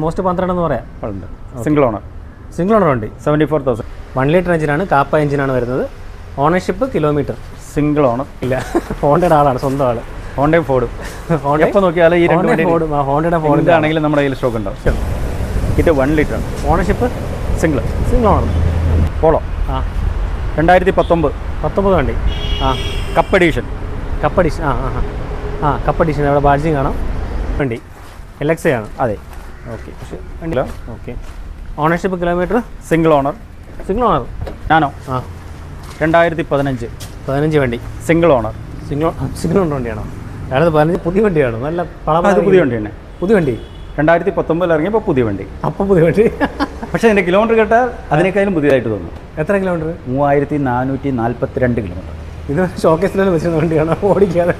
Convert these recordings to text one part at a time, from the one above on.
Almost പന്ത്രണ്ട് എന്ന് പറയാം. ഉണ്ട് സിംഗിൾ ഓണർ സിംഗിൾ ഓണർ വണ്ടി. Seventy four thousand one litre എഞ്ചിനാണ് കാപ്പ എഞ്ചിനാണ് വരുന്നത്. ഓണർഷിപ്പ് കിലോമീറ്റർ സിംഗിൾ ഓണർ ഇല്ല. ഹോണ്ടയുടെ ആളാണ് സ്വന്തം ആൾ. ഹോണ്ടയും ഫോർഡും ഹോണ്ട എപ്പോൾ നോക്കിയാലും ഈ രണ്ട് വണ്ടി ഫോർഡ് ഹോണ്ടയുടെ ഫോർഡ് ആണെങ്കിലും നമ്മുടെ കയ്യിൽ സ്റ്റോക്ക് ഉണ്ടാവും. ഇത് വൺ ലിറ്റർ ആണ് ownership single single owner Polo ആ. രണ്ടായിരത്തി പത്തൊമ്പത് പത്തൊമ്പത് വണ്ടി. ആ. കപ്പ് എഡീഷൻ കപ്പ് എഡീഷൻ ആ ആ ആ. ആ കപ്പ് എഡീഷൻ അവിടെ ബാഡ്ജിങ് കാണാം. വണ്ടി. എൽ എക്സ് ആണ്. അതെ. Okay. Hello? Okay. Ownership kilometre single owner single owner ഞാനോ? ആ. രണ്ടായിരത്തി പതിനഞ്ച് പതിനഞ്ച് വണ്ടി single owner single single owner വണ്ടിയാണോ? ഞാനത് പതിനഞ്ച് പുതിയ വണ്ടിയാണ്. നല്ല പളം പുതിയ വണ്ടി തന്നെ. പുതിയ വണ്ടി? രണ്ടായിരത്തി പത്തൊമ്പതിൽ ഇറങ്ങിയപ്പോൾ പുതിയ വണ്ടി. അപ്പോൾ പുതിയ വണ്ടി. പക്ഷേ എന്റെ കിലോമീറ്റർ കേട്ടാൽ അതിനേക്കാളും പുതിയതായിട്ട് തോന്നും. എത്ര കിലോമീറ്റർ മൂവായിരത്തി നാനൂറ്റി നാൽപ്പത്തി രണ്ട് കിലോമീറ്റർ ഇത് ഷോക്കേസിലാണ് വെച്ചിരുന്ന വണ്ടിയാണ്. ഓടിക്കാതെ.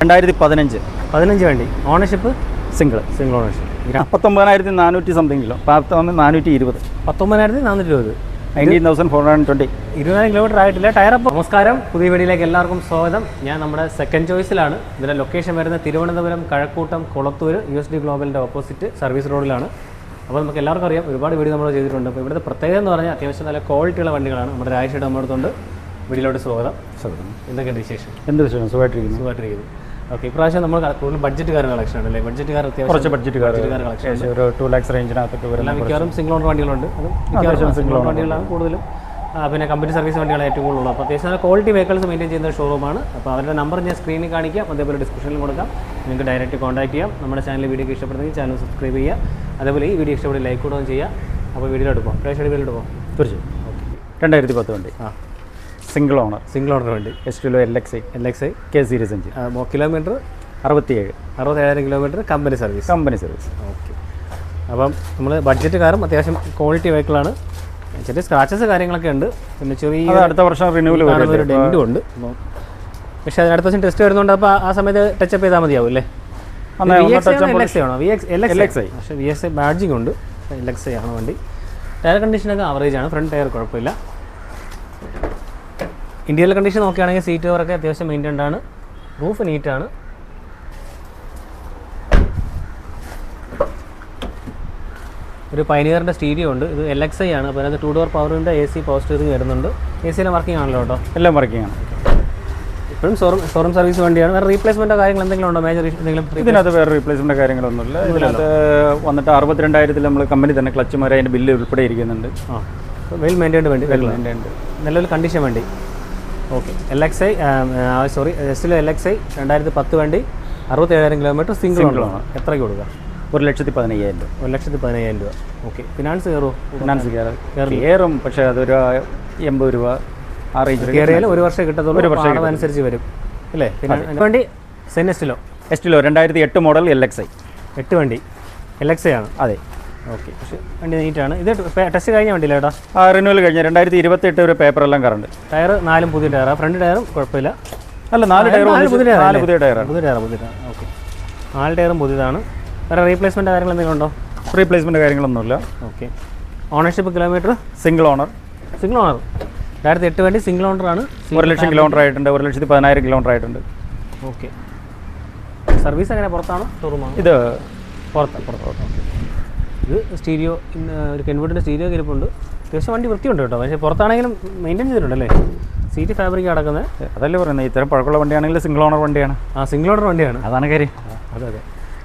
രണ്ടായിരത്തി പതിനഞ്ച് പതിനഞ്ച് വണ്ടി. ഓണർഷിപ്പ് സിംഗിൾ സിംഗിൾ ഓണർഷിപ്പ് പത്തൊമ്പതിനായിരത്തി നാനൂറ്റി സംതിങ് കിലോ. പത്തൊമ്പത് നാനൂറ്റി ഇരുപത് പത്തൊമ്പതിനായിരത്തി നാനൂറ്റി ഇരുപത്. Nineteen thousand four hundred twenty ഇരുപതിനായിരം കിലോമീറ്റർ ആയിട്ടില്ല. ടയർ അപ്പം നമസ്കാരം. പുതിയ വീടിലേക്ക് എല്ലാവർക്കും സ്വാഗതം. ഞാൻ നമ്മുടെ സെക്കൻഡ് ചോയ്സിലാണ് ഇതിന്റെ ലൊക്കേഷൻ വരുന്നത് Thiruvananthapuram Kazhakkoottam Kulathoor U S D ഗ്ലോബലിന്റെ opposite service റോഡിലാണ് അപ്പോൾ നമുക്ക് എല്ലാവർക്കും അറിയാം ഒരുപാട് വീഡിയോ നമ്മൾ ചെയ്തിട്ടുണ്ട്. അപ്പോൾ ഇവിടുത്തെ പ്രത്യേകത എന്ന് പറഞ്ഞാൽ അത്യാവശ്യം നല്ല ക്വാളിറ്റിയുള്ള വണ്ടികളാണ്. നമ്മുടെ രാജേഷയുടെ നമ്മുടെ അടുത്തുണ്ട്. വീട്ടിലോട്ട് സ്വാഗതം. എന്തൊക്കെയുണ്ട് വിശേഷം? എന്ത് വിശേഷം? സുഖമായിട്ടിരിക്കുന്നു. സുഖമായിട്ടിരിക്കുന്നു. ഓക്കെ ഇപ്രാവശ്യം നമ്മൾ കൂടുതൽ കാർ കളക്ഷൻ ഉണ്ട് അല്ലേ? ബഡ്ജറ്റുകാർ അത്യാവശ്യം കുറച്ച് ബഡ്ജറ്റ് കാർ കളക്ഷൻ ഒരു ടു ലാക്സ് റേഞ്ചിനകത്തൊക്കെ വരുന്ന മിക്കവാറും സിംഗിൾ ഓൺ വണ്ടികളുണ്ട്. അതും സിംഗിൾ ഓൺ വണ്ടികളാണ്. കൂടുതലും. പിന്നെ കമ്പനി സർവീസ് വണ്ടികളാണ് ഏറ്റവും കൂടുതലുള്ളത്. അപ്പോൾ അത്യാവശ്യം നല്ല ക്വാളിറ്റി വെഹിക്കിൾസ് മെയിന്റെയിൻ ചെയ്യുന്ന ഷോറൂമാണ് അപ്പോൾ അവരുടെ നമ്പർ ഞാൻ സ്ക്രീനിൽ കാണിക്കാം. അതേപോലെ ഡിസ്ക്രിപ്ഷനിൽ കൊടുക്കാം. നിങ്ങൾക്ക് ഡയറക്റ്റ് കോൺടാക്റ്റ് ചെയ്യാം. നമ്മുടെ ചാനൽ വീഡിയോ ഇഷ്ടപ്പെടുന്നെങ്കിൽ ചാനൽ സബ്സ്ക്രൈബ് ചെയ്യുക. അതേപോലെ ഈ വീഡിയോ ഇഷ്ടപ്പെടുന്ന ലൈക്ക് കൂടുകയും ചെയ്യുക. അപ്പോൾ വീഡിയോ എടുക്കാം പ്രേക്ഷകരുടെ വീഡിയോ എടുക്കാം തീർച്ചയായും. ഓക്കെ രണ്ടായിരത്തി പത്ത് വണ്ടി. ആ. സിംഗിൾ ഓണർ സിംഗിൾ ഓണർ വണ്ടി. S ടുലോ L X I L X I K series engine kilometre അറുപത്തിയേഴ്. അറുപത്തേഴായിരം kilometre company service company service okay അപ്പം നമ്മൾ ബഡ്ജറ്റ് കാറും അത്യാവശ്യം ക്വാളിറ്റി വെഹിക്കിളാണ് ചെറിയ സ്ക്രാച്ചസ് കാര്യങ്ങളൊക്കെ ഉണ്ട്. പിന്നെ ചെറിയ അടുത്ത വർഷം റിന്യൂവൽ ഡെൻഡും ഡെന്റും ഉണ്ട്. പക്ഷേ അതിനടുത്ത വർഷം ടെസ്റ്റ് വരുന്നുണ്ട് അപ്പോൾ ആ സമയത്ത് ടച്ചപ്പ് ചെയ്താൽ മതിയാവും അല്ലേ. പക്ഷേ വി എക്സ് ഐ ബാഡ്ജിങ് ഉണ്ട്. എൽ എക്സ് ഐ ആണ് വണ്ടി? ടയർ കണ്ടീഷനൊക്കെ ആവറേജ് ആണ്. ഫ്രണ്ട് ടയർ കുഴപ്പമില്ല. ഇന്ത്യയിലെ കണ്ടീഷൻ നോക്കുകയാണെങ്കിൽ സീറ്റ് കവറൊക്കെ അത്യാവശ്യം മെയിന്റൈൻഡ് ആണ്. റൂഫ് നീറ്റാണ് ഒരു പൈനിയറിന്റെ സ്റ്റീരിയോ ഉണ്ട്. ഇത് എൽ എക്സ് ഐ ആണ്. അപ്പോൾ അതിനകത്ത് ടു ഡോർ പവറിന്റെ എ സി പവർ സ്റ്റിയറിംഗ് വരുന്നുണ്ട്. എ സിയിലെ വർക്കിംഗ് ആണല്ലോ കേട്ടോ. എല്ലാം വർക്കിംഗ് ആണ്. ഇപ്പോഴും ഷോറൂം ഷോറൂം സർവീസ് വണ്ടിയാണ്. വേറെ റീപ്ലേസ്മെന്റോ കാര്യങ്ങൾ എന്തെങ്കിലും ഉണ്ടോ? മേജർ എന്തെങ്കിലും ഇതിനകത്ത് വേറെ റീപ്ലേസ്മെന്റ് കാര്യങ്ങളൊന്നുമില്ല. ഇതിനകത്ത് വന്നിട്ട് അറുപത്തിരണ്ടായിരത്തിൽ നമ്മൾ കമ്പനി തന്നെ ക്ലച്ച് മാറി അതിന്റെ ബില്ല് ഉൾപ്പെടെ ഇരിക്കുന്നുണ്ട്. ആ. വെൽ മെയിന്റൈൻഡ് വേണ്ടി. വെൽ മെയിന്റൈൻഡ് നല്ലൊരു കണ്ടീഷൻ വണ്ടി. Okay. L X I sorry S L X I രണ്ടായിരത്തി പത്ത് വണ്ടി അറുപത്തേഴായിരം കിലോമീറ്റർ സിംഗിൾ ആണ്. എത്രയ്ക്ക് കൊടുക്കുക? ഒരു ലക്ഷത്തി പതിനയ്യായിരം രൂപ. ഒരു ലക്ഷത്തി പതിനയ്യായിരം രൂപ. ഓക്കെ. ഫിനാൻസ് കയറുമോ ഫിനാൻസ് കയറും. കയറും. പക്ഷേ അതൊരു എൺപത് രൂപ ആ റേഞ്ച് കയറിയാലും ഒരു വർഷം കിട്ടത്തുള്ളൂ. ഒരു വർഷം അനുസരിച്ച് വരും. അല്ലേ? പിന്നെ സെൻ എസ്റ്റിലോ എസ്റ്റിലോ രണ്ടായിരത്തി എട്ട് മോഡൽ എൽ എക്സ് ഐ എട്ട് വണ്ടി. എൽ എക്സ് ഐ ആണ്. അതെ. ഓക്കെ പക്ഷേ വണ്ടി നീറ്റാണ്. ഇത് ടെസ്റ്റ് കഴിഞ്ഞ വണ്ടിയില്ല ഏട്ടാ ആ റിന്യൂവൽ കഴിഞ്ഞ. രണ്ടായിരത്തി ഇരുപത്തെട്ട് ഒരു പേപ്പറെല്ലാം കറണ്ട് ടയർ നാലും പുതിയ ടയറാണ് ഫ്രണ്ട് ടയറും കുഴപ്പമില്ല. അല്ല നാല് ടയർ പുതിയ ടയർ നാല് പുതിയ ടയറാണ് പുതിയ ടയർ പുതിയ ടയർ ഓക്കെ. നാല് ടയറും പുതിയതാണ്. വേറെ റീപ്ലേസ്മെന്റ് കാര്യങ്ങൾ എന്തെങ്കിലും ഉണ്ടോ? റീപ്ലേസ്മെന്റ് കാര്യങ്ങളൊന്നുമില്ല. Okay. Ownership kilometre single owner single owner രണ്ടായിരത്തി എട്ട് വേണ്ടി സിംഗിൾ ഓണറാണ് ഒരു ലക്ഷം കിലോമീറ്റർ ആയിട്ടുണ്ട്. ഒരു ലക്ഷത്തി പതിനായിരം കിലോമീറ്റർ ആയിട്ടുണ്ട്. ഓക്കെ. സർവീസ് എങ്ങനെ പുറത്താണോ? ഷോറൂമാണോ ഇത് പുറത്ത് പുറത്ത്. ഓക്കെ. ഇത് സ്റ്റീരിയോ ഒരു കെൻവേർട്ടിന്റെ സ്റ്റീരിയോ കിരിപ്പുണ്ട് അത്യാവശ്യം വണ്ടി വൃത്തിയുണ്ട് കേട്ടോ. പക്ഷേ പുറത്താണെങ്കിലും മെയിന്റെയിൻ ചെയ്തിട്ടുണ്ടല്ലേ? സീറ്റ് ഫാബ്രിക് അടക്കുന്നത്. അതല്ലേ പറയുന്നത്? ഇത്തരം പഴക്കമുള്ള വണ്ടിയാണെങ്കിൽ സിംഗിൾ ഓണർ വണ്ടിയാണ്. ആ സിംഗിൾ ഓണർ വണ്ടിയാണ്. അതാണ് കാര്യം. അതെ അതെ.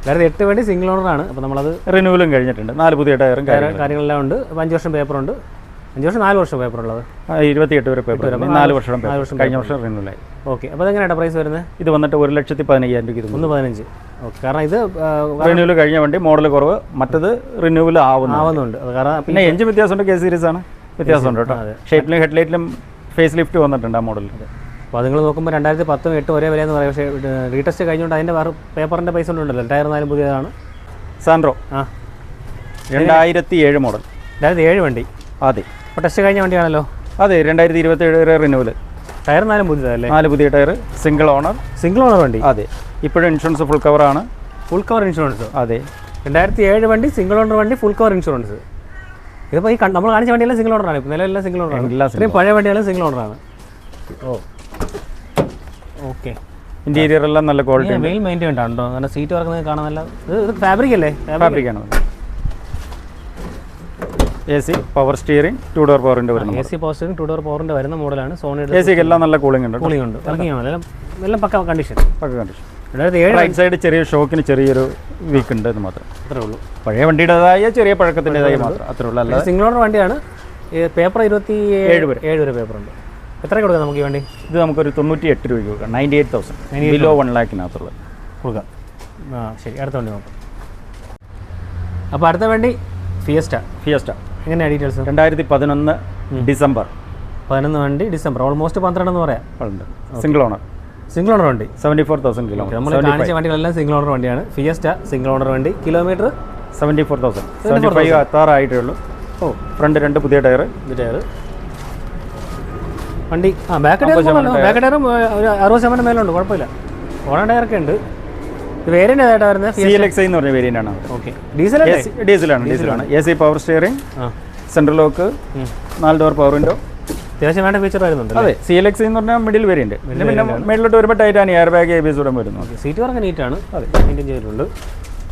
രണ്ടായിരത്തി എട്ട് വണ്ടി സിംഗിൾ ഓണറാണ് അപ്പോൾ നമ്മളത് റിന്യൂവലും കഴിഞ്ഞിട്ടുണ്ട്. നാല് പുതിയ ടയറും കാര്യങ്ങളെല്ലാം ഉണ്ട്. അഞ്ച് വർഷം പേപ്പറുണ്ട് അഞ്ച് വർഷം നാല് വർഷം പേപ്പർ ഉള്ളത്? ഇരുപത്തിയെട്ട് വരെ പേപ്പർ നാല് വർഷം പേപ്പർ കഴിഞ്ഞ വർഷം റിന്യൂലായി ഓക്കെ അപ്പോൾ എങ്ങനെയാണ് പ്രൈസ് വരുന്നത്? ഇത് വന്നിട്ട് ഒരു ലക്ഷത്തി പതിനയ്യായിരം രൂപയ്ക്ക് ഒന്ന് പതിനഞ്ച്. ഓക്കെ കാരണം ഇത് റിന്യൂവൽ കഴിഞ്ഞ വണ്ടി മോഡൽ കുറവ് മറ്റത് റിന്യൂവൽ ആവുന്നു ആവുന്നുണ്ട്. കാരണം പിന്നെ എഞ്ചിൻ വ്യത്യാസമുണ്ട് കെ സീരീസ് ആണ്. വ്യത്യാസമുണ്ട് കേട്ടോ. ഷേപ്പിലും ഹെഡ്ലൈറ്റിലും ഫേസ് ലിഫ്റ്റ് വന്നിട്ടുണ്ട് ആ മോഡലിൽ അപ്പോൾ നിങ്ങൾ നോക്കുമ്പോൾ രണ്ടായിരത്തി പത്തും എട്ടും ഒരേ വിലയെന്ന് പറയും. പക്ഷേ റീടെസ്റ്റ് കഴിഞ്ഞുകൊണ്ട് അതിന്റെ വേറെ പേപ്പറിന്റെ പൈസ ഉണ്ടല്ലോ. ടയർ നാലും പുതിയതാണ്. സാൻഡ്രോ ആ. രണ്ടായിരത്തി ഏഴ് മോഡൽ രണ്ടായിരത്തി ഏഴ് വണ്ടി. അതെ. ടെസ്റ്റ് കഴിഞ്ഞ വണ്ടിയാണല്ലോ? അതെ രണ്ടായിരത്തി ഇരുപത്തി ഏഴ് വരെ റിന്യൂവൽ ടയർ നാലും പുതിയതല്ലേ? നാല് പുതിയ tyre single owner single owner വണ്ടി? അതെ. ഇപ്പോഴും ഇൻഷുറൻസ് ഫുൾ കവർ ആണ്. ഫുൾ കവർ ഇൻഷുറൻസ് അതെ. രണ്ടായിരത്തി ഏഴ് വണ്ടി സിംഗിൾ ഓണർ വണ്ടി ഫുൾ കവർ ഇൻഷുറൻസ് ഇതിപ്പോൾ ഈ നമ്മൾ കാണിച്ച വണ്ടിയെല്ലാം സിംഗിൾ ഓണറാണ് ഇപ്പോൾ നിലവിലെല്ലാം സിംഗിൾ ഓണറാണ് ഇത്രയും പഴയ വണ്ടിയാണ് സിംഗിൾ ഓണറാണ് ഓ. ഓക്കെ. ഇന്റീരിയർ എല്ലാം നല്ല ക്വാളിറ്റി വെയിൽ മെയിന്റെയിൻ ഉണ്ടോ. നല്ല സീറ്റ് വർക്ക് കാണാൻ നല്ല ഇത് ഫാബ്രിക് അല്ലേ? ഫാബ്രിക് ആണ്. A C power steering two door പവറിന്റെ വരുന്നത് A C power steering two door പവറിന്റെ വരുന്ന മോഡലാണ് എ സോണിയുടെ സിക്ക് എല്ലാം നല്ല കൂളിംഗ് ഉണ്ട് കൂളിംഗ് ഉണ്ട്. എല്ലാം pucca condition pucca condition right side ചെറിയ ഷോക്കിന് ചെറിയൊരു വീക്ക് ഉണ്ട് എന്ന് മാത്രം. അത്രേ ഉള്ളൂ. പഴയ വണ്ടിയുടേതായ ചെറിയ പഴക്കത്തിന്റെതായ മാത്രം. അത്രേ ഉള്ളൂ. അല്ല സിംഗിൾ ഓണർ വണ്ടിയാണ്. പേപ്പർ ഇരുപത്തി ഏഴ് വരെ. ഏഴ് വരെ പേപ്പർ ഉണ്ട്. എത്ര കൊടുക്കാം നമുക്ക് ഈ വണ്ടി? ഇത് നമുക്കൊരു തൊണ്ണൂറ്റി എട്ട് രൂപയ്ക്ക് കൊടുക്കാം. Ninety eight thousand below one ലാക്കിനകത്തുള്ളത് കൊടുക്കാം. ആ ശരി. അടുത്ത വണ്ടി നോക്കാം. അപ്പോൾ അടുത്ത വണ്ടി ഫിയസ്റ്റ ഫിയസ്റ്റ എങ്ങനെയാണ് ഡീറ്റെയിൽസ് രണ്ടായിരത്തി പതിനൊന്ന് ഡിസംബർ. പതിനൊന്ന് വണ്ടി ഡിസംബർ ഓൾമോസ്റ്റ് പന്ത്രണ്ടെന്ന് പറയാം. ഉണ്ട് സിംഗിൾ ഓണർ സിംഗിൾ ഓണർ വണ്ടി. സെവന്റി ഫോർ തൗസൻഡ് നമ്മൾ കാണിച്ച വണ്ടികളെല്ലാം സിംഗിൾ ഓണർ വണ്ടിയാണ്. ഫിയസ്റ്റ സിംഗിൾ ഓണർ വണ്ടി. Kilometre seventy four thousand seventy five എത്താറായിട്ടേ ഉള്ളൂ ഓ. ഫ്രണ്ട് രണ്ട് പുതിയ ടയർ ടയർ വണ്ടി. ആ ബാക്ക് ടയർ ബാക്ക് ടയറും ഒരു അറുപത് ശതമാനം മേലുണ്ട്. കുഴപ്പമില്ല. ഓണ ടയറൊക്കെ ഉണ്ട്. ഇത് വേരിയന്റ് ഏതായിട്ടാണ് വരുന്നത്? സി എൽ എക്സ് എന്ന് പറഞ്ഞ വേരിയന്റ് ആണ്. ഓക്കെ ഡീസൽ ഡീസലാണ് ഡീസലാണ് A C power steering central lock നാല് ഡോർ പവർ വിൻഡോ അത്യാവശ്യം വേണ്ട ഫീച്ചർ വരുന്നുണ്ട് അതെ സി എൽ എക്സ് എന്ന് പറഞ്ഞാൽ മിഡിൽ വേരിയന്റ് പിന്നെ മേളിലോട്ട് വരുമ്പോൾ Titan air bag A B S ഉടൻ വരുന്നു. സീറ്റ് വർക്ക് അതെ. മെയിന്റെയിൻ ചെയ്തിട്ടുണ്ട്.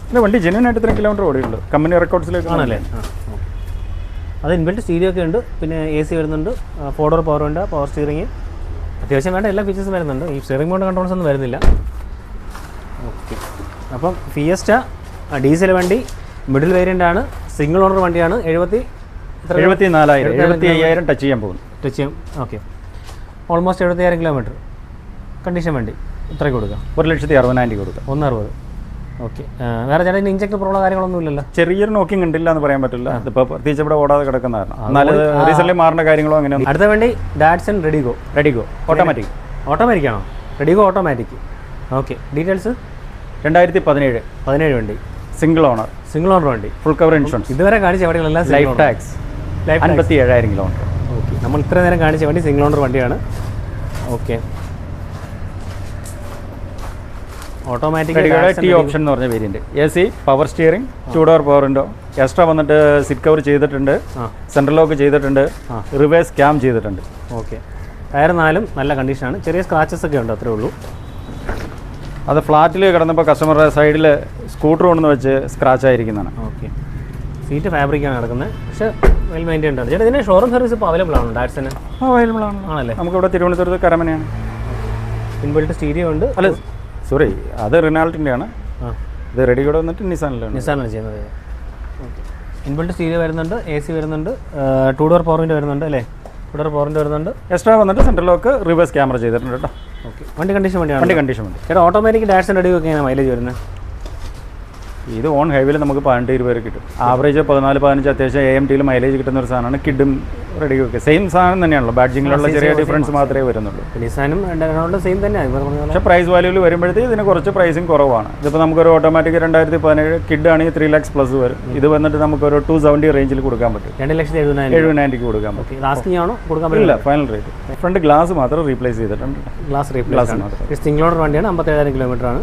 പിന്നെ വണ്ടി ജെന്യൻ ആയിട്ട് ഇത്രയും കിലോമീറ്റർ ഓടിയുള്ളൂ കമ്പനി റെക്കോർഡ്സിലേക്ക് ആണല്ലേ? അത് ഇൻബിൽറ്റ് സ്റ്റീരിയോ ഒക്കെ ഉണ്ട്. പിന്നെ എ സി വരുന്നുണ്ട്. ഫോർ ഡോർ പവർ ഉണ്ട് പവർ സ്റ്റിയറിംഗ് അത്യാവശ്യം വേണ്ട എല്ലാ ഫീച്ചേഴ്സും വരുന്നുണ്ട്. ഈ സ്റ്റിയറിംഗ് മോഡ് കൺട്രോൾസ് ഒന്നും വരുന്നില്ല. ഓക്കെ. അപ്പം ഫിയസ്റ്റ ഡീസൽ വണ്ടി മിഡിൽ വേരിയന്റ് ആണ്. സിംഗിൾ ഓണർ വണ്ടിയാണ്. എഴുപത്തി എഴുപത്തി നാലായിരം എഴുപത്തി അയ്യായിരം ടച്ച് ചെയ്യാൻ പോകുന്നു. ടച്ച് ചെയ്യാം ഓക്കെ. ഓൾമോസ്റ്റ് എഴുപത്തിയായിരം കിലോമീറ്റർ. കണ്ടീഷൻ വണ്ടി. ഇത്രയ്ക്ക് കൊടുക്കാം. ഒരു ലക്ഷത്തി അറുപതിനായിരം രൂപ കൊടുക്കാം. ഒന്ന് അറുപത്. ഓക്കെ. വേറെ ചേട്ടൻ ഇഞ്ചക്ടർ പ്രോബ്ലം കാര്യങ്ങളൊന്നും ഇല്ലല്ലോ? ചെറിയൊരു നോക്കിംഗ് ഉണ്ടില്ല എന്ന് പറയാൻ പറ്റില്ല. ഇപ്പോൾ പ്രത്യേകിച്ച് ഇവിടെ ഓടാതെ കിടക്കുന്ന എന്നാലും റീസെന്റ് മാറുന്ന കാര്യങ്ങളോ അങ്ങനെ അടുത്ത വണ്ടി Datsun Redigo Redigo automatic automatic ആണോ? റെഡിഗോ ഓട്ടോമാറ്റിക് ഓക്കെ ഡീറ്റെയിൽസ് രണ്ടായിരത്തി പതിനേഴ് പതിനേഴ് വണ്ടി. സിംഗിൾ ഓണർ സിംഗിൾ ഓണർ വണ്ടി. ഫുൾ കവർ ഇൻഷുറൻസ് ഇതുവരെ കാണിച്ച വണ്ടികളെല്ലാം ലൈഫ് ടാക്സ് ലൈഫ് അൻപത്തി ഏഴായിരം കിലോമീറ്റർ ഓക്കെ നമ്മൾ ഇത്ര നേരം കാണിച്ച വണ്ടി സിംഗിൾ ഓണർ വണ്ടിയാണ്. ഓക്കെ ഓട്ടോമാറ്റിക് ടി ഓപ്ഷൻ എന്ന് പറഞ്ഞ variant A C power steering two door power window extra വന്നിട്ട് സിറ്റ് കവർ ചെയ്തിട്ടുണ്ട്. സെൻട്രൽ ലോക്ക് ചെയ്തിട്ടുണ്ട്. റിവേഴ്സ് ക്യാം ചെയ്തിട്ടുണ്ട്. ഓക്കെ ടയർ നാലും നല്ല കണ്ടീഷനാണ് ചെറിയ സ്ക്രാച്ചസ് ഒക്കെ ഉണ്ട് അത്രേ ഉള്ളൂ. അത് ഫ്ലാറ്റിൽ കിടന്നപ്പോൾ കസ്റ്റമറുടെ സൈഡിൽ സ്കൂട്ടർ കൊണ്ടെന്ന് വെച്ച് സ്ക്രാച്ച് ആയിരിക്കുന്നതാണ്. ഓക്കെ. സീറ്റ് ഫാബ്രിക്കാണ് നടക്കുന്നത്. പക്ഷേ വെൽ മെയിന്റൈൻഡ് ആണ്. ചേട്ടാ ഇതിന് ഷോറൂം സർവീസ് ഇപ്പോൾ അവൈലബിൾ ആണോ? ഡാറ്റ്സിന് അവൈലബിൾ ആണ്. ആണല്ലേ? നമുക്കിവിടെ തിരുവനന്തപുരത്ത് കരമനയാണ്. ഇൻബിൽറ്റ് സ്റ്റീരിയോ ഉണ്ട്. അല്ല സോറി അത് റിനാൾട്ടിന്റെ ആണ് ഇത് റെഡി കൂടെ വന്നിട്ട് നിസാനിലാണ് നിസാനാണ് ചെയ്യുന്നത്. ഇൻബിൾട്ട് സ്റ്റീരിയോ വരുന്നുണ്ട് എ സി വരുന്നുണ്ട് ടൂ ഡോർ പവറിന്റെ വരുന്നുണ്ട് അല്ലേ? ടൂ ഡോർ പവറിന്റെ വരുന്നുണ്ട്. എക്സ്ട്രാ വന്നിട്ട് സെൻട്രൽ ലോക്ക് റിവേഴ്സ് ക്യാമറ ചെയ്തിട്ടുണ്ട് കേട്ടോ. ഓക്കെ. വണ്ടി കണ്ടീഷൻ വണ്ടിയാണ് വണ്ടി കണ്ടീഷൻ ഉണ്ട് ചേട്ടാ ഓട്ടോമാറ്റിക് ഡാഷ് ഒക്കെയാണ് മൈലേജ് വരുന്നത്? ഇത് ഓൺ ഹൈവേയിൽ നമുക്ക് പതിനെട്ട് ഇരുപത് വരെ കിട്ടും. ആവറേജ് പതിനാല് പതിനഞ്ച് അത്യാവശ്യം എ എം ടിയിൽ മൈലേജ് കിട്ടുന്ന ഒരു സാധനമാണ് കിഡും റെഡി ഒക്കെ. സെയിം സാധനം തന്നെയാണല്ലോ. ബാഡ്ജിങ്ങിലുള്ള ചെറിയ ഡിഫറൻസ് മാത്രമേ വരുന്നുള്ളൂ. സെയിം പക്ഷേ പ്രൈസ് വാല്യൂവിൽ വരുമ്പോഴത്തേക്ക് ഇതിന് കുറച്ച് പ്രൈസിങ് കുറവാണ്. ഇതിപ്പോൾ നമുക്കൊരു ഓട്ടോമാറ്റിക് രണ്ടായിരത്തി പതിനേഴ് കിഡ് ആണെങ്കിൽ ത്രീ ലാക്സ് പ്ലസ് വരും. ഇത് വന്നിട്ട് നമുക്കൊരു ടു സെവന്റി റേഞ്ചിൽ കൊടുക്കാൻ പറ്റും. രണ്ട് ലക്ഷത്തി എഴുപതിനായിരം കൊടുക്കാൻ പറ്റും. ഇല്ല ഫൈനൽ റേറ്റ് ഫ്രണ്ട് ഗ്ലാസ് മാത്രം റീപ്ലേസ് ചെയ്തിട്ടുണ്ട്. ഗ്ലാസ് റീപ്ലേസ് ആണ് സിംഗിൾ ഓണർ വണ്ടിയാണ് അമ്പത്തേഴായിരം കിലോമീറ്റർ ആണ്.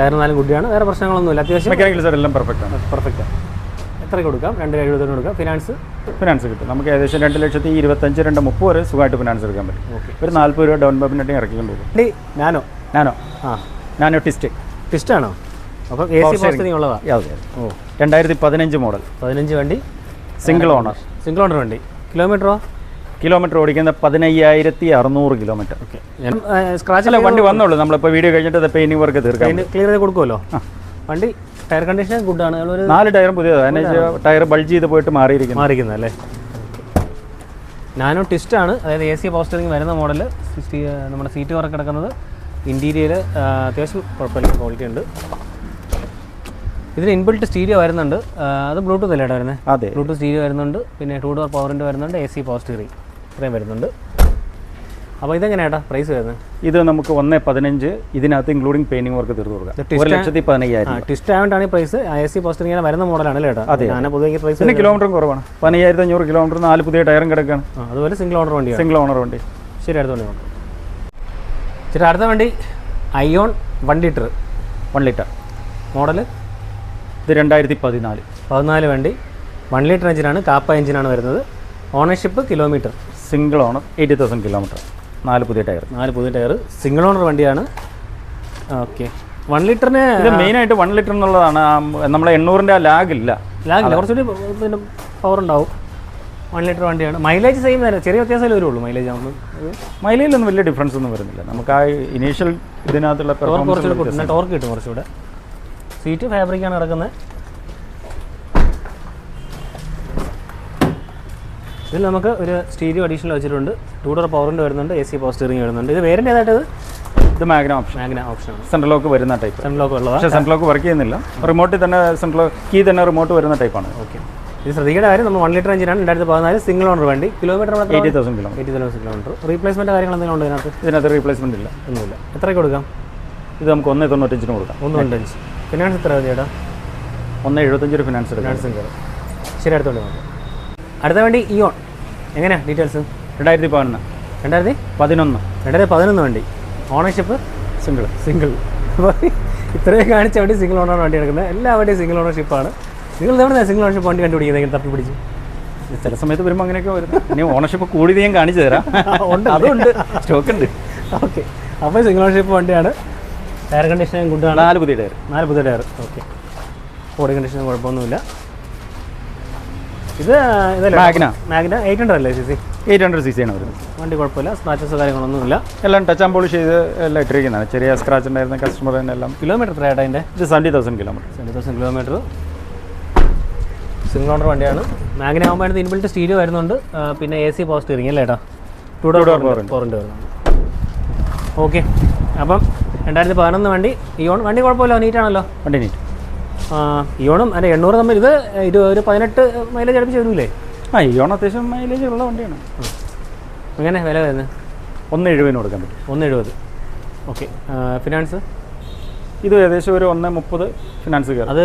ടയർ നാലും ഗുഡിയാണ് വേറെ പ്രശ്നങ്ങളൊന്നുമില്ല. അത്യാവശ്യം മെക്കാനിക്കൽ സൈഡ് എല്ലാം പെർഫെക്റ്റ് ആണ്. പെർഫെക്റ്റ് എത്ര കൊടുക്കാം? രണ്ട് എഴുപതിന് കൊടുക്കാം. ഫിനാൻസ് ഫിനാൻസ് കിട്ടും. നമുക്ക് ഏകദേശം രണ്ട് ലക്ഷത്തി ഇരുപത്തഞ്ച് രണ്ട് മുപ്പത് വരെ സുഖമായിട്ട് ഫിനാൻസ് എടുക്കാൻ പറ്റും. ഓക്കെ ഒരു നാല്പത് രൂപ ഡൗൺ പേയ്മെന്റ് ഇറക്കിക്കൊണ്ട് പോകും. വണ്ടി നാനോ? നാനോ. ആ. നാനോ ടിസ്റ്റ് ആണോ? അപ്പം എ സി പോസ്റ്റിംഗ് ഉള്ളതാ? ഓ. രണ്ടായിരത്തി പതിനഞ്ച് മോഡൽ. പതിനഞ്ച് വണ്ടി. സിംഗിൾ ഓണർ സിംഗിൾ ഓണർ വണ്ടി. കിലോമീറ്ററോ കിലോമീറ്റർ ഓടിക്കുന്നത് പതിനയ്യായിരത്തി അറുന്നൂറ് കിലോമീറ്റർ. ഓക്കെ. ഞാൻ സ്ക്രാച്ച് അല്ല വണ്ടി വന്നോളൂ നമ്മളിപ്പോൾ വീഡിയോ കഴിഞ്ഞിട്ട് പെയിന്റിംഗ് വർക്ക് തീർക്കാം ക്ലിയർ ചെയ്ത് കൊടുക്കുമല്ലോ വണ്ടി ടയർ കണ്ടീഷൻ ഗുഡ് ആണ്. നാല് ടയറും പുതിയതാണ്? അതിനെ ടയർ ബൾജ് ചെയ്ത് പോയിട്ട് മാറിയിരിക്കുന്നു. മാറിയിരിക്കുന്നത് അല്ലേ? നാനോ ആണ്. അതായത് എ സി പോസ്റ്ററിങ് വരുന്ന മോഡൽ നമ്മുടെ സീറ്റ് വർക്ക് കിടക്കുന്നത്. ഇന്റീരിയർ അത്യാവശ്യം കുഴപ്പമില്ല. ക്വാളിറ്റി ഉണ്ട്. ഇതിന് ഇൻബിൽറ്റ് സ്റ്റീരിയോ വരുന്നുണ്ട്. അത് ബ്ലൂടൂത്ത് അല്ലേ വരുന്നത് അതെ. ബ്ലൂടൂത്ത് സ്റ്റീരിയോ വരുന്നുണ്ട്. പിന്നെ ടൂ ഡോർ പവറിന്റെ വരുന്നുണ്ട്. എ സി പവർ സ്റ്റിയറിംഗ് ഇത്രയും വരുന്നുണ്ട്. അപ്പോൾ ഇതെങ്ങനെയാട്ടാ പ്രൈസ് വരുന്നത്? ഇത് നമുക്ക് ഒന്ന് പതിനഞ്ച് ഇതിനകത്ത് ഇൻക്ലൂഡിങ് പെയിന്റിംഗ് വർക്ക് തീർത്ത് കൊടുക്കാം. ഒരു ലക്ഷത്തി പതിനയ്യായിരം ടിസ്റ്റ് ആയതുകൊണ്ടാണ് ഈ പ്രൈസ് എ സി പോസ്റ്ററിംഗ് വരുന്ന മോഡലാണ് അല്ലേ അതെ ഞാൻ പുതിയ പ്രൈസ് പിന്നെ കിലോമീറ്ററും കുറവാണ്. പതിനയ്യായിരത്തി അഞ്ഞൂറ് കിലോമീറ്റർ നാല് പുതിയ ടയറും കിടക്കാണ്. അതുപോലെ സിംഗിൾ ഓണർ വണ്ടി സിംഗിൾ ഓണർ വണ്ടി. ശരി അടുത്ത വണ്ടി ചേട്ടാ അടുത്ത വണ്ടി Eon one litre one litre model ഇത് രണ്ടായിരത്തി പതിനാല് പതിനാല് വണ്ടി വൺ ലിറ്റർ എഞ്ചിനാണ് കാപ്പ എഞ്ചിനാണ് വരുന്നത്. Ownership kilometre single owner eighty thousand kilometre നാല് പുതിയ ടയർ നാല് പുതിയ ടയർ സിംഗിൾ ഓണർ വണ്ടിയാണ്. ഓക്കെ വൺ ലിറ്ററിന് ഇത് മെയിനായിട്ട് വൺ ലിറ്റർ എന്നുള്ളതാണ് നമ്മളെ എണ്ണൂറിന്റെ ആ ലാഗ് ഇല്ല. ലാഗ് ഇല്ല. കുറച്ചുകൂടി പിന്നെ പവർ ഉണ്ടാവും. വൺ ലിറ്റർ വണ്ടിയാണ്. മൈലേജ് സെയിം തന്നെ. ചെറിയ വ്യത്യാസമല്ലേ വരുള്ളൂ മൈലേജ് ആവുമ്പോൾ മൈലേജിലൊന്നും വലിയ ഡിഫറൻസ് ഒന്നും വരുന്നില്ല. നമുക്ക് ആ ഇനീഷ്യൽ ഇതിനകത്തുള്ള ടോർക്ക് കിട്ടും. കുറച്ചുകൂടെ. സീറ്റ് ഫാബ്രിക്കാണ് കിടക്കുന്നത്. ഇതിൽ നമുക്ക് ഒരു സ്റ്റീരിയോ അഡീഷണൽ വെച്ചിട്ടുണ്ട്. ടൂ ഡോർ പവറിന്റെ വരുന്നുണ്ട് എ സി പവർ സ്റ്റിയറിംഗ് വരുന്നുണ്ട്. ഇത് വേറെ ഏതായിട്ടത് ഇത്? Magna option Magna option central lock വരുന്ന ടൈപ്പ് സെൻട്രൽ ലോക്ക് ഉള്ളത്. പക്ഷേ സെൻട്രൽ ലോക്ക് വർക്ക് ചെയ്യുന്നില്ല. റിമോട്ടിൽ തന്നെ സെൻട്രൽ കീ തന്നെ റിമോട്ട് വരുന്ന ടൈപ്പാണ് ഓക്കെ ഇത് ശ്രദ്ധിക്കേണ്ട കാര്യം നമ്മൾ വൺ ലിറ്റർ എഞ്ചിനാണ് രണ്ടായിരത്തി പതിനാല് സിംഗിൾ ഓണർ വണ്ടി. Kilometre eighty thousand kilo eighty thousand kilometre replacement കാര്യങ്ങൾ എന്തെങ്കിലും ഉണ്ടോ ഇതിനകത്ത്? ഇതിനകത്ത് റീപ്ലേസ്മെന്റ് ഇല്ല. ഒന്നുമില്ല. എത്രയ്ക്ക് കൊടുക്കാം? ഇത് നമുക്ക് ഒന്ന് തൊണ്ണൂറ്റഞ്ചിന് കൊടുക്കാം. ഒന്ന് അഞ്ച് ഫിനാൻസ് എത്ര ചേട്ടാ? ഒന്ന് എഴുപത്തഞ്ച് ഒരു ഫിനാൻസ് ഫിനാൻസും കയറും ശരി അടുത്തോണ്ട് നോക്കാം അടുത്ത വണ്ടി ഇയോൺ എങ്ങനെയാണ് ഡീറ്റെയിൽസ് രണ്ടായിരത്തി പതിനൊന്ന് രണ്ടായിരത്തി പതിനൊന്ന്. രണ്ടായിരത്തി പതിനൊന്ന് വണ്ടി. ഓണർഷിപ്പ് സിംഗിൾ സിംഗിൾ അപ്പോൾ ഇത്രയും കാണിച്ച വണ്ടി സിംഗിൾ ഓണർ വണ്ടി എടുക്കുന്നത്. എല്ലാ വണ്ടിയും സിംഗിൾ ഓണർഷിപ്പാണ് നിങ്ങൾ എവിടെ സിംഗിൾ ഓണർഷിപ്പ് വണ്ടി കണ്ടുപിടിക്കുന്നത്? ഇങ്ങനെ തപ്പി പിടിച്ച്. ചില സമയത്ത് വരുമ്പോൾ അങ്ങനെയൊക്കെ വരും ഇനി ഓണർഷിപ്പ് കൂടിയത് ഞാൻ കാണിച്ചു തരാം. ഉണ്ട്. അതുണ്ട്. സ്റ്റോക്ക് ഉണ്ട്. ഓക്കെ അപ്പോൾ സിംഗിൾ ഓണർഷിപ്പ് വണ്ടിയാണ്. എയർ കണ്ടീഷൻ ഗുഡാണ്. നാല് പുതിയ ടയർ നാല് പുതിയ ടയർ ഓക്കെ ബോഡി കണ്ടീഷൻ കുഴപ്പമൊന്നുമില്ല. ഇത്. മാഗ്ന എയ്റ്റ് ഹൺഡ്രഡ് അല്ലേ C C eight hundred C C ആണ് വരുന്നത്. വണ്ടി കുഴപ്പമില്ല. സ്ക്രാച്ചസ് കാര്യങ്ങളൊന്നുമില്ല. എല്ലാം ടച്ച് ആൻഡ് പോളിഷ് ചെയ്ത് എല്ലാം ഇട്ടിരിക്കുന്നതാണ്. ചെറിയ സ്ക്രാച്ച് ഉണ്ടായിരുന്ന കസ്റ്റമർ തന്നെ എല്ലാം. കിലോമീറ്റർ എത്ര ഏട്ടാ അതിന്റെ? ഇത് seventy thousand kilometre seventy thousand kilometre single owner വണ്ടിയാണ്. മാഗ്ന ആകുമ്പോൾ ഇൻബിൽറ്റ് സ്റ്റീരിയോ വരുന്നുണ്ട്. പിന്നെ എ സി പവർ സ്റ്റിയറിംഗ് അല്ലേ ഏട്ടാ? ടു ഡോർ door ഫോറിന്റെ വരുന്നുണ്ട്. ഓക്കെ അപ്പം രണ്ടായിരത്തി പതിനൊന്ന് വണ്ടി. ഈ വണ്ടി കുഴപ്പമില്ല നീറ്റാണല്ലോ വണ്ടി നീറ്റ് ഇയോണും അല്ല എണ്ണൂറ് തമ്മിൽ ഇത് ഇത് ഒരു പതിനെട്ട് മൈലേജ് അടുപ്പിച്ച് വരൂലേ? ആ ഇയോൺ അത്യാവശ്യം മൈലേജ് ഉള്ള വണ്ടിയാണ്. എങ്ങനെ വില വരുന്നത്? ഒന്ന് എഴുപതിന് കൊടുക്കാൻ പറ്റും. ഒന്ന് എഴുപത്. ഓക്കെ. ഫിനാൻസ് ഇത് ഏകദേശം ഒരു ഒന്ന് മുപ്പത് ഫിനാൻസ് കയറും. അത്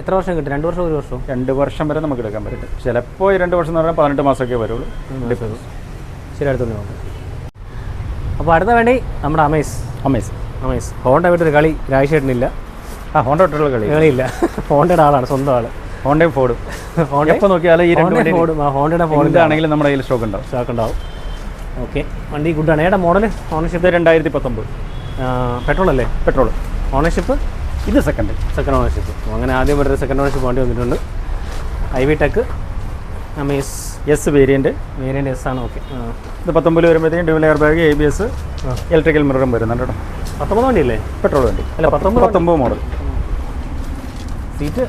എത്ര വർഷം കിട്ടും? രണ്ട് വർഷം ഒരു വർഷം? രണ്ട് വർഷം വരെ നമുക്ക് എടുക്കാൻ പറ്റും. ചിലപ്പോൾ ഈ രണ്ട് വർഷം എന്ന് പറഞ്ഞാൽ പതിനെട്ട് മാസമൊക്കെ വരുള്ളൂ. ശരി അടുത്ത നോക്കാം. അപ്പോൾ അടുത്ത വേണ്ടി നമ്മുടെ അമേസ്. അമേസ്. അമേസ്. ഹോണ്ട വീട്ടിൽ കളി രാജേഷേട്ടനില്ല ആ ഹോണ്ട ഒട്ടുള്ള കളി കളിയില്ല. ഹോണ്ടയുടെ ആളാണ് സ്വന്തം ആൾ. ഹോണ്ടയും ഫോർഡും ഹോണ്ട എപ്പോൾ നോക്കിയാലും ഈ രണ്ട് ഫോർഡും ആ ഹോണ്ടയുടെ ഫോണിന്റെ ആണെങ്കിലും നമ്മുടെ കയ്യിൽ സ്റ്റോക്ക് ഉണ്ടാവും. സ്റ്റോക്ക് ഉണ്ടാവും. ഓക്കെ വണ്ടി ഗുഡാണ്. ഏടാ മോഡൽ ഓണർഷിപ്പ് രണ്ടായിരത്തി പത്തൊമ്പത് പെട്രോൾ അല്ലേ? പെട്രോൾ ഓണർഷിപ്പ് ഇത് സെക്കൻഡ് സെക്കൻഡ് ഓണർഷിപ്പ് അങ്ങനെ ആദ്യം ഒരു സെക്കൻഡ് ഓണർഷിപ്പ് വണ്ടി വന്നിട്ടുണ്ട്. I V tech Amaze S variant variant S ആണ് ഓക്കെ ഇത് പത്തൊമ്പത് വരുമ്പോഴത്തേക്കും dual air bag A B S electrical മിററും വരുന്നുണ്ട് കേട്ടോ. പത്തൊമ്പത് വണ്ടിയല്ലേ? പെട്രോൾ വണ്ടി. അല്ല പത്തൊമ്പത് പത്തൊമ്പത് മോഡൽ സീറ്റ്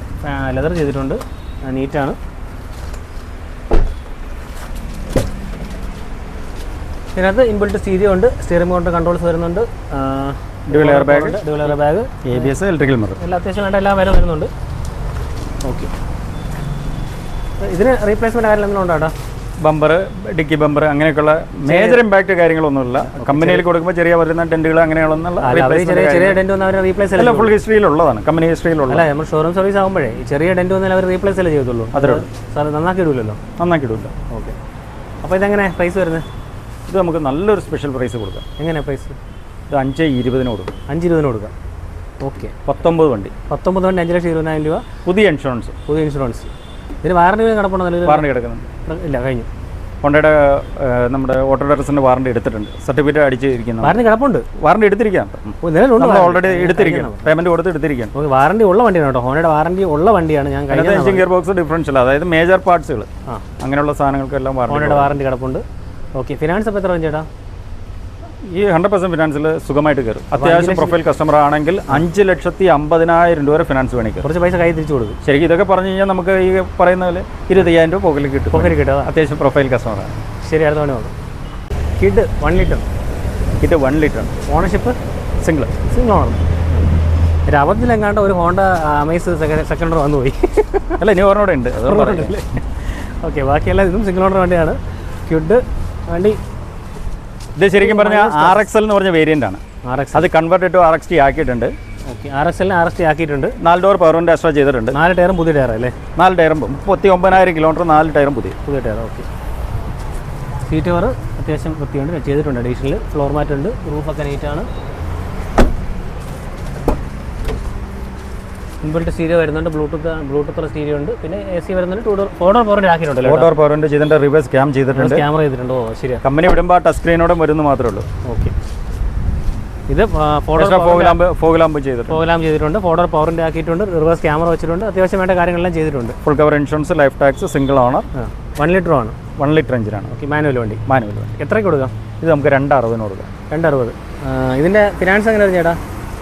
ലെതർ ചെയ്തിട്ടുണ്ട്. നീറ്റാണ്. ഇതിനകത്ത് ഇൻബിൾട്ട് സ്റ്റീരിയോ ഉണ്ട് സ്റ്റിയറിംഗ് കൊണ്ട് കൺട്രോൾസ് വരുന്നുണ്ട് Dual air bag. Dual air bag A B S electrical mirror എല്ലാ അത്യാവശ്യം വേണ്ട എല്ലാം വരെ വരുന്നുണ്ട്. ഓക്കെ ഇതിന് റീപ്ലേസ്മെന്റ് കാര്യം എന്തെങ്കിലും ഉണ്ടോ ബമ്പർ ഡിക്കി ബമ്പർ അങ്ങനെയൊക്കെയുള്ള മേജർ ഇമ്പാക്ട് കാര്യങ്ങളൊന്നുമില്ല. കമ്പനിയിൽ കൊടുക്കുമ്പോൾ ചെറിയ വരുന്ന ടെന്റുകൾ അങ്ങനെയുള്ള ഫുൾ ഹിസ്റ്ററിയിലുള്ളതാണ് കമ്പനി ഹിസ്റ്ററിയിലുള്ള നമ്മൾ ഷോറൂം സർവീസ് ആകുമ്പോഴേ ചെറിയ ഡെന്റ് വന്നാൽ അവർ റീപ്ലേസ് അല്ലേ ചെയ്യത്തുള്ളൂ? അത്രേ സാർ നന്നാക്കി ഇടൂലല്ലോ? നന്നാക്കി ഇടില്ല ഓക്കെ. അപ്പോൾ ഇതെങ്ങനെ പ്രൈസ് വരുന്നത്? ഇത് നമുക്ക് നല്ലൊരു സ്പെഷ്യൽ പ്രൈസ് കൊടുക്കാം. എങ്ങനെ പ്രൈസ് ഇത് അഞ്ച് ഇരുപതിന് കൊടുക്കാം. അഞ്ച് ഇരുപതിന് കൊടുക്കാം. ഓക്കെ. പത്തൊമ്പത് വണ്ടി. പത്തൊമ്പത് വണ്ടി അഞ്ച് ലക്ഷം ഇരുപതിനായിരം രൂപ. പുതിയ ഇൻഷുറൻസ് പുതിയ ഇൻഷുറൻസ് ഇതിന് വാറണ്ടി കിടപ്പുണ്ടോ വാറണ്ടി കിടക്കുന്നുണ്ട് ഇല്ല കഴിഞ്ഞു. ഹോണ്ടയുടെ നമ്മുടെ ഓട്ടോ ഡ്രസ്സിന്റെ വാറണ്ടി എടുത്തിട്ടുണ്ട്. സർട്ടിഫിക്കറ്റ് അടിച്ചിരിക്കുന്നു. വാറണ്ടി കിടപ്പുണ്ട്. വാറണ്ടി എടുത്തിരിക്കാം. നിലവിലുണ്ട് ഓൾറെഡി എടുത്തിരിക്കണം പേയ്മെന്റ് കൊടുത്ത് എടുത്തിരിക്കാം വാറണ്ടി ഉള്ള വണ്ടിയാണ് കേട്ടോ. ഹോണ്ടയുടെ വാറണ്ടി ഉള്ള വണ്ടിയാണ് ഞാൻ കഴിഞ്ഞ ഗിയർ ബോക്സ് ഡിഫറൻഷ്യൽ അതായത് മേജർ പാർട്സുകൾ അങ്ങനെയുള്ള സാധനങ്ങൾക്കെല്ലാം വാറണ്ടി വാറണ്ടി കിടപ്പുണ്ട്. ഓക്കെ ഫിനാൻസ് അപ്പോൾ എത്ര ചേട്ടാ ഈ ഹൺഡ്രഡ് പെർസെന്റ് ഫിനാൻസിൽ സുഖമായിട്ട് കയറും. അത്യാവശ്യം പ്രൊഫൈൽ കസ്റ്റമർ ആണെങ്കിൽ അഞ്ച് ലക്ഷത്തി അമ്പതിനായിരം രൂപ വരെ ഫിനാൻസ് വേണമെങ്കിൽ കുറച്ച് പൈസ കൈ തിരിച്ചു കൊടുക്കും. ശരിക്കും ഇതൊക്കെ പറഞ്ഞു കഴിഞ്ഞാൽ നമുക്ക് ഈ പറയുന്ന പോലെ ഇരുപത്തയ്യായിരം രൂപ പോക്കലിൽ കിട്ടും. പോക്കലിൽ കിട്ടും അത്യാവശ്യം പ്രൊഫൈൽ കസ്റ്റമറാണ് ശരി അടുത്ത വണ്ടി നോക്കാം. Kwid one litre Kwid one litre ownership single single owner ഒരു അബദ്ധത്തിലെങ്ങാണ്ട് ഒരു ഹോണ്ട അമേസ് സെക്കൻഡ് ഓണർ വന്നു പോയി അല്ല ഇനി ഓർമ്മ ഉണ്ട്. ഓക്കെ ബാക്കിയെല്ലാം ഇതും സിംഗിൾ ഓണർ വണ്ടിയാണ്. ക്യുഡ് വണ്ടി ഇത് ശരിക്കും പറഞ്ഞാൽ ആർ എക്സ് എൽ എന്ന് പറഞ്ഞ വേരിയന്റ് ആണ്. ആർ എക്സ് അത് convert to R X T ആക്കിയിട്ടുണ്ട്. ഓക്കെ ആർ എക്സ് എല്ലിന് ആർ എസ് ടി ആക്കിയിട്ടുണ്ട്. നാല് ഡോർ പവറിന്റെ എക്സ്ട്രാ ചെയ്തിട്ടുണ്ട്. നാല് ടയറും പുതിയ ടയർ അല്ലേ നാല് ടയറും മുപ്പത്തി ഒമ്പതിനായിരം കിലോമീറ്റർ നാല് ടയറും പുതിയ. പുതിയ ടയർ ഓക്കെ സീറ്റ് കവർ അത്യാവശ്യം വൃത്തിയുണ്ട്. ചെയ്തിട്ടുണ്ട്. അഡീഷണൽ ഫ്ലോർ മാറ്റ് ഉണ്ട്. റൂഫൊക്കെ നീറ്റാണ് ഇൻബിൾട്ട് സ്റ്റീരിയോ വരുന്നുണ്ട് ബ്ലൂടൂത്ത് ബ്ലൂടൂത്ത് സ്റ്റീരിയോ ഉണ്ട്. പിന്നെ എ സി വരുന്നുണ്ട് ടൂ ഡോർ ഫോർ ഡോർ പവറിന്റെ ആക്കിയിട്ടുണ്ടല്ലോ ഫോർ ഡോർ പവറിന്റെ റിവേഴ്സ് ക്യാം ചെയ്തിട്ടുണ്ട് ക്യാമറ ചെയ്തിട്ടുണ്ട്. ഓ ശരി കമ്പനി വിടുമ്പോൾ ടച്ച് സ്ക്രീനോടെ വരുന്നു മാത്രമേ ഉള്ളൂ. ഓക്കെ ഇത് photo extra fog lamp fog lamp ചെയ്തിട്ടുണ്ട്. ഫോഡർ പവറിന്റെ ആക്കിയിട്ടുണ്ട് റിവേഴ്സ് ക്യാമറ വെച്ചിട്ടുണ്ട് അത്യാവശ്യം വേണ്ട കാര്യങ്ങളെല്ലാം ചെയ്തിട്ടുണ്ട്. Full cover insurance life tax single owner one litre ആണ്. വൺ ലിറ്റർ എഞ്ചിനാണ് ഓക്കെ മാനുവൽ വണ്ടി. മാനുവൽ വണ്ടി. എത്രയ്ക്ക് കൊടുക്കാം? ഇത് നമുക്ക് രണ്ടറുപതിന് കൊടുക്കാം. രണ്ടറുപത്. ഇതിന്റെ ഫിനാൻസ് എങ്ങനെ ചേട്ടാ?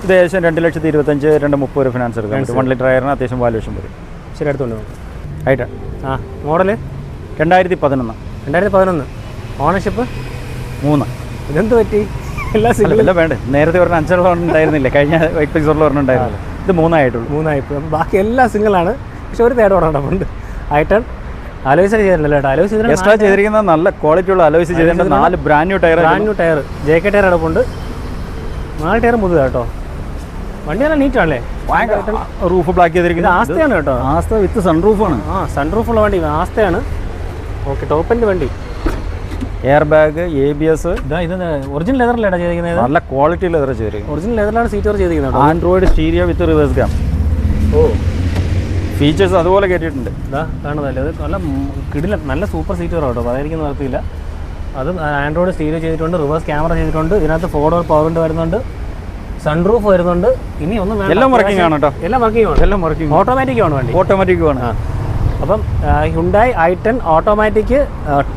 ഇത് ഏകദേശം രണ്ട് ലക്ഷത്തി ഇരുപത്തഞ്ച് രണ്ട് മുപ്പത് വരെ ഫിനാൻസ് എടുക്കാം വൺ ലിറ്റർ ആയിരുന്നു അത്യാവശ്യം വാല്യൂഷൻ വരും. ശരി എടുത്തോണ്ട് നോക്കാം ആയിട്ട് ആ മോഡൽ രണ്ടായിരത്തി പതിനൊന്ന്. രണ്ടായിരത്തി പതിനൊന്ന്. ഓണർഷിപ്പ് മൂന്ന്. ഇതെന്ത് പറ്റി? എല്ലാ സിംഗിൾ വേണ്ടേ. നേരത്തെ പറഞ്ഞ അഞ്ചെണ്ണം ഉണ്ടായിരുന്നില്ല? കഴിഞ്ഞ എപ്പിസോഡിൽ പറഞ്ഞ ഉണ്ടായിരുന്നില്ല ഇത് മൂന്നായിട്ടുള്ളൂ. മൂന്നായിട്ട് ബാക്കി എല്ലാ സിംഗിളാണ്. പക്ഷെ ഒരു ഓർഡർ ഉണ്ട്. ഐട്ടൺ അലോയ്സ് ചെയ്തിട്ടുണ്ടല്ലോ കേട്ടോ. ആലോചിച്ച് എക്സ്ട്രാ ചെയ്തിരിക്കുന്ന നല്ല ക്വാളിറ്റി ഉള്ള അലോയ്സ് ചെയ്തിട്ടുണ്ട് നാല് brand new tyre brand new tyre J K tyre അടപ്പുണ്ട് നാല് ടയർ പുതുതാണ് കേട്ടോ. വണ്ടി നല്ല നീറ്റാണല്ലേ റൂഫ് ബ്ലാക്ക് ചെയ്തിരിക്കുന്നത്. ആസ്തയാണ് കേട്ടോ. ആസ്ത വിത്ത് സൺറൂഫാണ് ആ സൺറൂഫ് ഉള്ള വണ്ടി ആസ്തയാണ്. ഓക്കെ ടോപ്പിന്റെ വണ്ടി. Air bag A B S ഇതാ ഒറിജിനൽ ലെതറിലാണ് ചെയ്തിരിക്കുന്നത്? നല്ല ക്വാളിറ്റി ലെതർ ചെയ്തിരിക്കുന്നത്. ഒറിജിനൽ ലെതറിലാണ് സീറ്റ് ഓർ ചെയ്തിരിക്കുന്നത് Android stereo with reverse cam oh. Features അതുപോലെ കയറ്റിയിട്ടുണ്ട് ഇതാ കാണുന്നതല്ലേ അത് നല്ല കിടില നല്ല സൂപ്പർ സീറ്റ് കേട്ടോ. അതായിരിക്കും നിർത്തിയില്ല അത് ആൻഡ്രോയിഡ് സ്റ്റീരിയോ ചെയ്തിട്ടുണ്ട് റിവേഴ്സ് ക്യാമറ ചെയ്തിട്ടുണ്ട്. ഇതിനകത്ത് ഫോർ ഡോർ പവർ ഉണ്ട് വരുന്നുണ്ട്. സൺറൂഫ് വരുന്നുണ്ട്. ഇനി ഒന്നും എല്ലാം വർക്കിംഗ് ആണ് കേട്ടോ. എല്ലാം വർക്കിംഗ് ആണ്. എല്ലാം വർക്കിംഗ് ഓട്ടോമാറ്റിക് ആണ് വണ്ടി. ഓട്ടോമാറ്റിക് ആണ്. അപ്പം Hyundai i ten automatic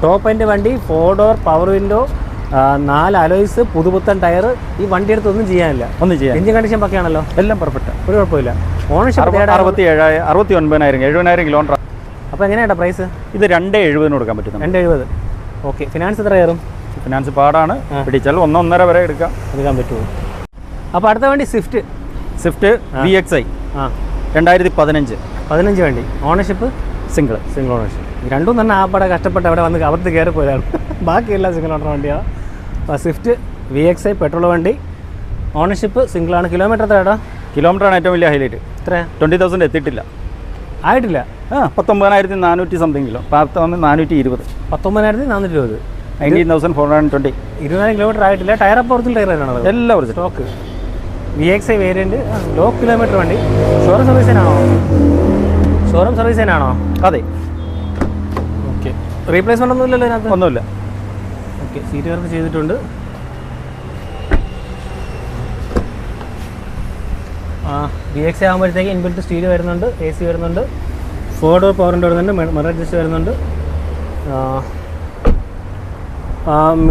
top എന്റെ വണ്ടി ഫോർ ഡോർ പവർ വിൻഡോ നാല് അലോയ്സ് പുതുപുത്തൻ ടയർ ഈ വണ്ടി എടുത്ത് ഒന്നും ചെയ്യാനില്ല. ഒന്നും ചെയ്യാൻ എഞ്ചിൻ കണ്ടീഷൻ പക്കയാണല്ലോ എല്ലാം പെർഫെക്റ്റ് ഒരു കുഴപ്പമില്ല. ഓണർഷിപ്പ് അറുപത്തി ഏഴായിരം അറുപത്തി ഒൻപതിനായിരം എഴുപതിനായിരം കിലോമീറ്റർ അപ്പോൾ എങ്ങനെയാണ് പ്രൈസ് ഇത് രണ്ട് എഴുപതിന് കൊടുക്കാൻ പറ്റും രണ്ട് എഴുപത് ഓക്കെ ഫിനാൻസ് എത്ര കയറും? ഫിനാൻസ് പാടാണ്. പിടിച്ചാൽ ഒന്നൊന്നര വരെ എടുക്കാം. എടുക്കാൻ പറ്റുമോ അപ്പോൾ അടുത്ത വണ്ടി Swift Swift V X I ആ. രണ്ടായിരത്തി പതിനഞ്ച് പതിനഞ്ച് വണ്ടി ഓണർഷിപ്പ് സിംഗിൾ സിംഗിൾ ഓണർഷിപ്പ് രണ്ടും തന്നെ ആപ്പടെ കഷ്ടപ്പെട്ട് അവിടെ വന്ന് അകത്ത് കയറി പോയതാണ്. ബാക്കിയെല്ലാം സിംഗിൾ ഓണർ വണ്ടിയാണ് അപ്പോൾ Swift V X I petrol വണ്ടി. ഓണർഷിപ്പ് സിംഗിളാണ് കിലോമീറ്റർ എത്ര ഏട്ടാ കിലോമീറ്റർ ആണ് ഏറ്റവും വലിയ ഹൈലൈറ്റ് എത്ര ട്വന്റി തൗസൻഡ് എത്തിയിട്ടില്ല. ആയിട്ടില്ല? ആ പത്തൊമ്പതിനായിരത്തി നാനൂറ്റി സംതിങ് കിലോ. പത്തൊമ്പത് നാനൂറ്റി ഇരുപത്. പത്തൊമ്പതിനായിരത്തി നാനൂറ്റി ഇരുപത്. Nineteen thousand four hundred twenty ഇരുപതിനായിരം കിലോമീറ്റർ ആയിട്ടില്ല. ടയർ അപ്പോൾ ഒറിജിനൽ ടയർ ആണോ എല്ലാം original stock V X I variant low kilometre വണ്ടി. ഷോറൂം സർവീസ് തന്നെയാണോ ഷോറൂം സർവീസ് തന്നെയാണോ അതെ. ഓക്കെ റീപ്ലേസ്മെന്റ് ഒന്നും ഇല്ലല്ലോ ഇതിനകത്ത്? ഒന്നുമില്ല. ഓക്കെ സീറ്റ് വർക്ക് ചെയ്തിട്ടുണ്ട്. ആ വി എക്സ് ആകുമ്പോഴത്തേക്ക് ഇൻബിൽറ്റ് സ്റ്റീൽ വരുന്നുണ്ട് എ സി വരുന്നുണ്ട് ഫോർ ഡോർ പവറിന്റെ വരുന്നുണ്ട് മിറർ അഡ്ജസ്റ്റ് വരുന്നുണ്ട്.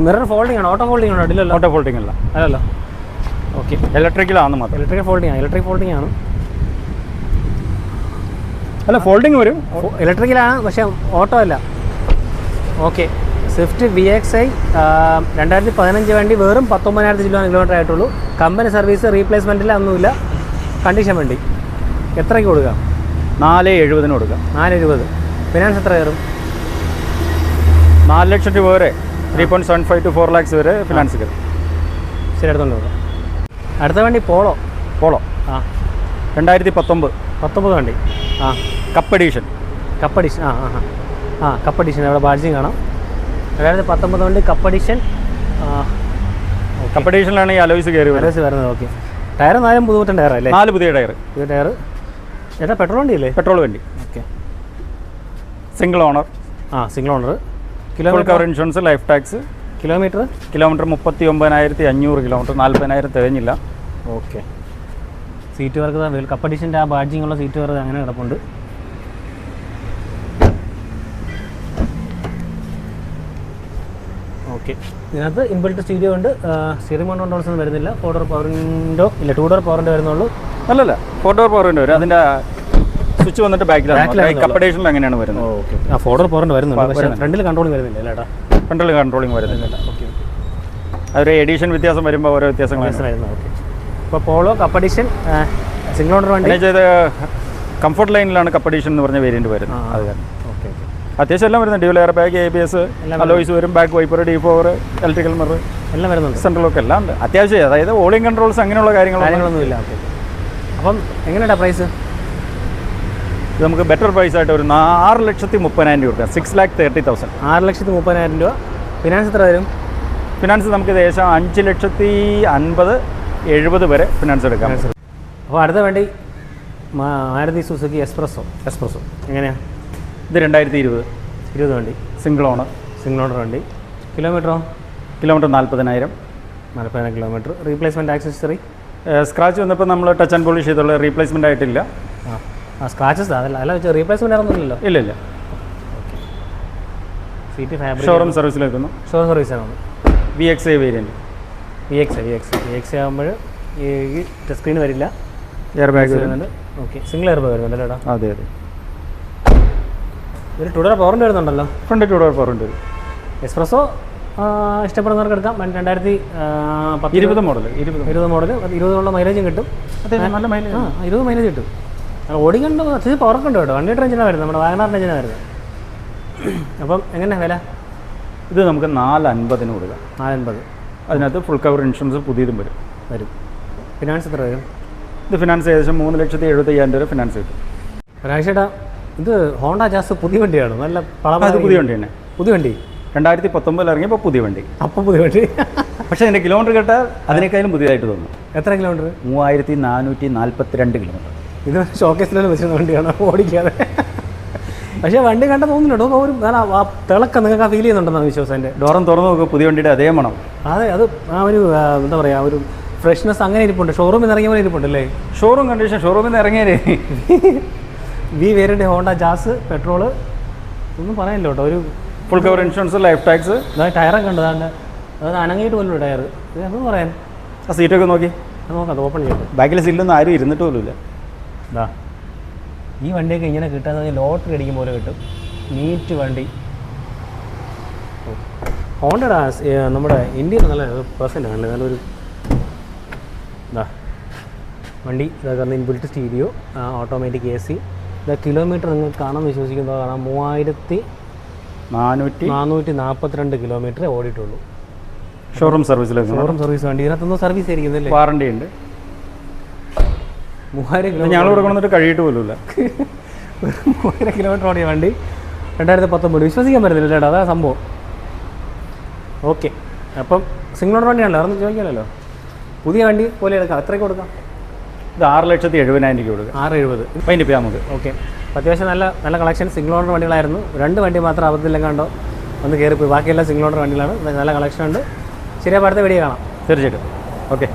മിറർ ഫോൾഡിംഗ് ആണ് ഓട്ടോ ഫോൾഡിംഗ് ആണോ? അടിയിലല്ലോ? ഓട്ടോ ഫോൾഡിംഗ് അല്ല. അല്ലല്ലോ. ഓക്കെ. ഇലക്ട്രിക്കലാണെന്ന് മാത്രം. ഇലക്ട്രിക് ഫോൾഡിംഗ് ആണ് ഇലക്ട്രിക് ഫോൾഡിംഗ് ആണ്. അല്ല ഫോൾഡിംഗ് വരും. ഇലക്ട്രിക്കലാണ് പക്ഷെ ഓട്ടോ അല്ല. Okay. Swift V X I രണ്ടായിരത്തി പതിനഞ്ച് വേണ്ടി വെറും പത്തൊമ്പതിനായിരത്തി കിലോമീറ്റർ ആയിട്ടുള്ളൂ. കമ്പനി സർവീസ് റീപ്ലേസ്മെന്റിൽ ഒന്നുമില്ല കണ്ടീഷൻ വേണ്ടി. എത്രയ്ക്ക് കൊടുക്കാം? നാല് എഴുപതിന് കൊടുക്കാം. നാല് എഴുപത്. ഫിനാൻസ് എത്ര കയറും? നാല് ലക്ഷം രൂപ വരെ. Three point seven five two four lakhs വരെ ഫിനാൻസ് കയറും. ശരി എടുത്തോണ്ട് കൊടുക്കാം അടുത്ത വണ്ടി പോളോ? പോളോ. ആ. രണ്ടായിരത്തി പത്തൊമ്പത് പത്തൊമ്പത് വണ്ടി. ആ. Cup edition. Cup edition. ആ ആ ആ. Cup edition. അവിടെ ബാഡ്ജിങ് കാണാം. രണ്ടായിരത്തി പത്തൊമ്പത് വണ്ടി കപ്പ് എഡീഷൻ. കപ്പ് എഡീഷനിലാണ് ഈ അലോയ്സ് കയറി അലോയ്സ് വരുന്നത് ഓക്കെ. ടയർ നാലും പുതുപുത്തൻ ടയർ അല്ലേ? നാല് പുതിയ ടയർ പുതിയ ടയർ ചേട്ടാ പെട്രോൾ വണ്ടി അല്ലേ പെട്രോൾ വണ്ടി. ഓക്കെ. Single owner. ആ single owner. Kilometre cover insurance life tax kilometre? Kilometre മുപ്പത്തി ഒമ്പതിനായിരത്തി അഞ്ഞൂറ് കിലോമീറ്റർ നാൽപ്പതിനായിരം തികഞ്ഞില്ല. ഓക്കെ. സീറ്റ് വർക്ക് കപ്പ് അഡീഷന്റെ ആ ബാഡ്ജിങ് ഉള്ള സീറ്റ് വർക്ക് അങ്ങനെ കിടപ്പുണ്ട്. ഓക്കെ. ഇതിനകത്ത് ഇൻബിൾട്ട് സ്റ്റീരിയോ ഉണ്ട്. സ്റ്റിയറിംഗ് മൗണ്ട് കൺട്രോൾസ് ഒന്നും വരുന്നില്ല. ഫോർ ഡോർ പവറിന്റോ ഇല്ല ടു ഡോർ പവറിന്റെ വരുന്നുള്ളൂ. അല്ലല്ല ഫോർ ഡോർ പവറിന്റെ വരും. അതിന്റെ സ്വിച്ച് വന്നിട്ട് ബാക്കിലാണ്. കപ്പ് അങ്ങനെയാണ് വരുന്നത്. ഓക്കെ ആ ഫോർ ഡോർ പവറിന്റെ വരുന്നുണ്ട്. ഫ്രണ്ടിൽ കൺട്രോൾ വരുന്നില്ല അല്ലേട്ടാ ഫ്രണ്ടിൽ കൺട്രോളിങ് വരുന്നില്ല ഓക്കെ അതൊരു എഡീഷൻ വ്യത്യാസം വരുമ്പോൾ ഓരോ വ്യത്യാസങ്ങൾ വരുന്നത് ഓക്കെ. ഇപ്പോൾ Polo cup edition single owner വണ്ടി? ചെയ്ത് കംഫർട്ട് ലൈനിലാണ് കപ്പ് എഡീഷൻ എന്ന് പറഞ്ഞ വേരിയന്റ് വരുന്നത്. അത് കാരണം ഓക്കെ ഓക്കെ. അത്യാവശ്യം എല്ലാം വരുന്നത് dual air bag A B S alloys വരും back wiper D four electrical mirror എല്ലാം വരുന്നുണ്ട്. സെൻട്രൽ ലോക്ക് എല്ലാം ഉണ്ട്. അത്യാവശ്യം അതായത് ഓളിംഗ് കൺട്രോൾസ് അങ്ങനെയുള്ള കാര്യങ്ങളൊന്നും കാര്യങ്ങളൊന്നും ഇല്ല ഓക്കെ. അപ്പം എങ്ങനെയാണ് പ്രൈസ് ഇത് നമുക്ക് ബെറ്റർ പ്രൈസ് ആയിട്ട് ഒരു ആറ് ലക്ഷത്തി മുപ്പതിനായിരം രൂപ സിക്സ് ലാക്ക് തേർട്ടി തൗസൻഡ് ആറ് ലക്ഷത്തി മുപ്പതിനായിരം രൂപ. ഫിനാൻസ് എത്ര വരും? ഫിനാൻസ് നമുക്ക് ഏകദേശം അഞ്ച് ലക്ഷത്തി അൻപത് എഴുപത് വരെ ഫിനാൻസ് എടുക്കാം. അപ്പോൾ അടുത്ത വേണ്ടി മാരുതി സുസുക്കി എക്സ്പ്രസ്സോ എക്സ്പ്രസ്സോ എങ്ങനെയാണ് ഇത് രണ്ടായിരത്തി ഇരുപത്. ഇരുപത് വണ്ടി. സിംഗിൾ ഓണർ സിംഗിൾ ഓണർ വണ്ടി. കിലോമീറ്ററോ കിലോമീറ്റർ നാൽപ്പതിനായിരം നാൽപ്പതിനായിരം കിലോമീറ്റർ റീപ്ലേസ്മെന്റ് ആക്സസറി സ്ക്രാച്ച് വന്നപ്പോൾ നമ്മൾ ടച്ച് ആൻഡ് പോളിഷ് ചെയ്തുള്ള റീപ്ലേസ്മെന്റ് ആയിട്ടില്ല. ആ സ്ക്രാച്ചസ് അതല്ല അല്ല റീപ്ലേസ്മെന്റ് ആയിരുന്നില്ലല്ലോ ഇല്ല ഇല്ല. സിറ്റി ഫാബ്രിക് ഷോറൂം സർവീസിൽ എത്തുന്നു ഷോർ സർവീസാണ് V X I variant V X V X V X ആകുമ്പോൾ ഈ ടച്ച് സ്ക്രീൻ വരില്ല. എയർ ബാഗ് വരുന്നുണ്ട്. ഓക്കെ സിംഗിൾ എയർ വരുന്നുണ്ട് ചേട്ടാ അതെ അതെ. ഇതിൽ പവർ പവറിന്റെ വരുന്നുണ്ടല്ലോ. ഫ്രണ്ട് ടു ഡോർ ഉണ്ട്. എക്സ്പ്രസോ ഇഷ്ടപ്പെടുന്നവർക്ക് എടുക്കാം. രണ്ട് രണ്ടായിരത്തി ഇരുപത് മോഡൽ ഇരുപത് മോഡൽ ഇരുപതിനുള്ള മൈലേജും കിട്ടും. അതെ നല്ല മൈലേജ് ആ ഇരുപത് മൈലേജ് കിട്ടും. ഓടിക്കണ്ട? അത്യാവശ്യം പവർക്കുണ്ട് കേട്ടോ. വണ്ടിയുടെ എഞ്ചിനാണ് വരുന്നത്. നമ്മുടെ വാഗനാറിന്റെ എഞ്ചിനാണ് വരുന്നത്. അപ്പം എങ്ങനെ വില? ഇത് നമുക്ക് നാല് അൻപതിന് കൊടുക്കാം. നാലൻപത്. അതിനകത്ത് ഫുൾ കവർ ഇൻഷുറൻസ് പുതിയതും വരും. വരും. ഫിനാൻസ് എത്ര വരും? ഇത് ഫിനാൻസ് ഏകദേശം മൂന്ന് ലക്ഷത്തി എഴുപത്തി അയ്യായിരം രൂപ ഫിനാൻസ് കിട്ടും. ഒരാഴ്ചയുടെ ഇത് ഹോണ്ട ജാസ് പുതിയ വണ്ടിയാണ്? നല്ല പഴയ പുതിയ വണ്ടി തന്നെ. പുതിയ വണ്ടി? രണ്ടായിരത്തി പത്തൊമ്പതിൽ ഇറങ്ങിയപ്പോൾ പുതിയ വണ്ടി. അപ്പോൾ പുതിയ വണ്ടി. പക്ഷേ അതിന്റെ കിലോമീറ്റർ കേട്ടാൽ അതിനേക്കാളും പുതിയതായിട്ട് തോന്നും. എത്ര കിലോമീറ്റർ മൂവായിരത്തി നാനൂറ്റി നാൽപ്പത്തി രണ്ട് കിലോമീറ്റർ ഇത് ഷോക്കേസിലും വെച്ചിരുന്ന വണ്ടിയാണ്? ഓടിക്കാതെ. പക്ഷേ വണ്ടി കണ്ട തോന്നുന്നുണ്ടോ. ഒരു നല്ല ആ തിളക്കം നിങ്ങൾക്ക് ആ ഫീൽ ചെയ്യുന്നുണ്ടെന്നാണ് വിശ്വാസം എന്റെ. ഡോറം തുറന്നു നോക്കുക പുതിയ വണ്ടിയുടെ അതേ മണം. അതെ അത് ആ ഒരു ആ, എന്താ പറയുക ഒരു ഫ്രഷ്നെസ് അങ്ങനെ ഇരിപ്പുണ്ട്. ഷോറൂമിൽ നിന്ന് ഇറങ്ങിയ പോലെ ഇരിപ്പുണ്ടല്ലേ ഷോറൂം കണ്ടീഷൻ ഷോറൂമിൽ നിന്ന് ഇറങ്ങിയാലേ V variant Honda Jazz petrol ഒന്നും പറയാനില്ല കേട്ടോ. ഒരു full cover insurance life tax ടയറൊക്കെ കണ്ടതാണ് അതാണ്ട്. അത് അനങ്ങിയിട്ട് പോലും ടയർ ഇത് പറയാൻ? ആ സീറ്റൊക്കെ നോക്കി. നോക്കാം അത് ഓപ്പൺ ചെയ്യട്ടെ. ബാക്കിലെ സീറ്റിലൊന്നും ആരും ഇരുന്നിട്ട് പോലുമില്ല. ഇതാ ഈ വണ്ടിയൊക്കെ ഇങ്ങനെ കിട്ടാന്ന് ലോട്ടറി അടിക്കും പോലെ കിട്ടും. നീറ്റ് വണ്ടി. ഹോണ്ടടാ നമ്മുടെ ഇന്ത്യയിൽ നല്ല പെർസെന്റ് ആണല്ലേ നല്ലൊരു ഇതാ വണ്ടി ഇതാക്കുന്ന inbuilt stereo automatic A C ഇതാ കിലോമീറ്റർ നിങ്ങൾ കാണാൻ വിശ്വസിക്കുമ്പോൾ കാണാം മൂവായിരത്തി നാനൂറ്റി നാനൂറ്റി നാൽപ്പത്തിരണ്ട് കിലോമീറ്റർ ഓടിയിട്ടുള്ളൂ ഷോറൂം സർവീസിലേക്ക് ഷോറൂം സർവീസ് വണ്ടി. ഇതിനകത്തൊന്നും സർവീസ് ആയിരിക്കുന്നില്ലേ വാറണ്ടി ഉണ്ട്. മൂവായിരം കൊണ്ടുവന്നിട്ട് കഴിയിട്ട് പോലുമില്ല. മൂവായിരം കിലോമീറ്റർ ഓടിയ വണ്ടി രണ്ടായിരത്തി പത്തൊമ്പത്. വിശ്വസിക്കാൻ പറ്റുന്നില്ല ചേട്ടാ അതാ സംഭവം. ഓക്കെ അപ്പം സിംഗിൾ ഓണർ വണ്ടിയാണല്ലോ അതൊന്നും ചോദിക്കാമല്ലോ പുതിയ വണ്ടി പോലെ എടുക്കാം. അത്രയ്ക്ക് കൊടുക്കാം? ഇത് ആറ് ലക്ഷത്തി എഴുപതിനായിരം രൂപ കൊടുക്കുക ആറ് എഴുപത്. അതിന്റെ ഇപ്പം നമുക്ക്. ഓക്കെ അത്യാവശ്യം നല്ല നല്ല കളക്ഷൻ സിംഗിൾ ഓണർ വണ്ടികളായിരുന്നു. രണ്ട് വണ്ടി മാത്രം അബദ്ധത്തിലും കണ്ടോ? ഒന്ന് കയറിപ്പോയി ബാക്കിയെല്ലാം സിംഗിൾ ഓണർ വണ്ടികളാണ്. നല്ല കളക്ഷൻ ഉണ്ട്. ശരിയാ പാടത്തെ അടുത്ത വീഡിയോ കാണാം. തീർച്ചയായിട്ടും. ഓക്കെ